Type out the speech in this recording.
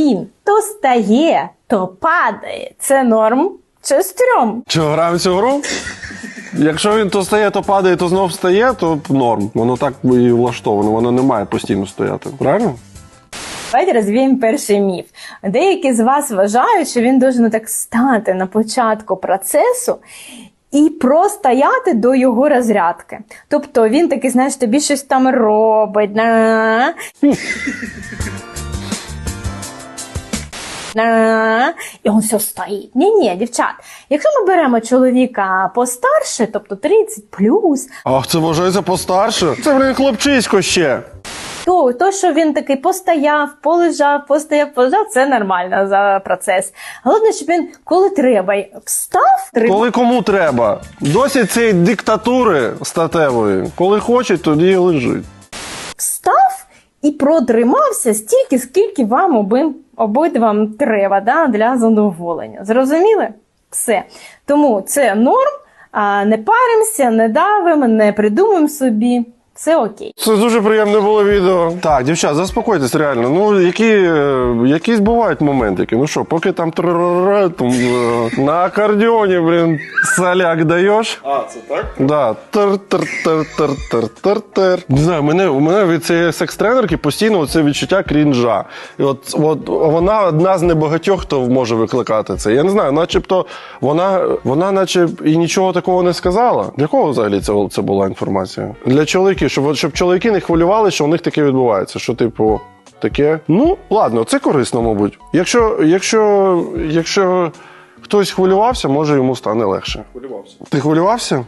він то стає, то падає. Це норм чи стрьом? Чи граю цю гру? Якщо він то стає, то падає, то знов стає, то норм. Воно так і влаштовано, воно не має постійно стояти. Правильно? Давайте розвіємо перший міф. Деякі з вас вважають, що він должен так стати на початку процесу і простояти до його розрядки. Тобто він такий, знаєш, тобі щось там робить. І він все стоїть. Ні, ні, дівчат. Якщо ми беремо чоловіка постарше, тобто 30 плюс, Ах, це вважається постарше. Це блін хлопчисько ще. то, то, що він такий постояв, полежав, постояв, полежав, це нормально за процес. Головне, щоб він коли треба встав, три- Коли кому треба. Досі цієї диктатури статевої. Коли хоче, тоді лежить. встав і продримався стільки, скільки вам обим обидвам треба да, для задоволення. Зрозуміли? Все. Тому це норм, а не паримося, не давимо, не придумуємо собі. Це окей. Це дуже приємне було відео. Так, дівчат, заспокойтесь, реально. Ну, які, е, якісь бувають моментики. Ну що, поки там там е, на акордіоні, блін, соляк даєш. А, це так? Да. Тер-тер-тер-тер-тер-тер. Не знаю, мене, у мене від цієї секс-тренерки постійно це відчуття крінжа. І от, от вона одна з небагатьох, хто може викликати це. Я не знаю, начебто вона, вона наче і нічого такого не сказала. Для кого взагалі це, це була інформація? Для чоловіків щоб, щоб чоловіки не хвилювали, що у них таке відбувається. Що, типу, таке. Ну, ладно, це корисно, мабуть. Якщо, якщо, якщо хтось хвилювався, може йому стане легше. Хвилювався. Ти хвилювався?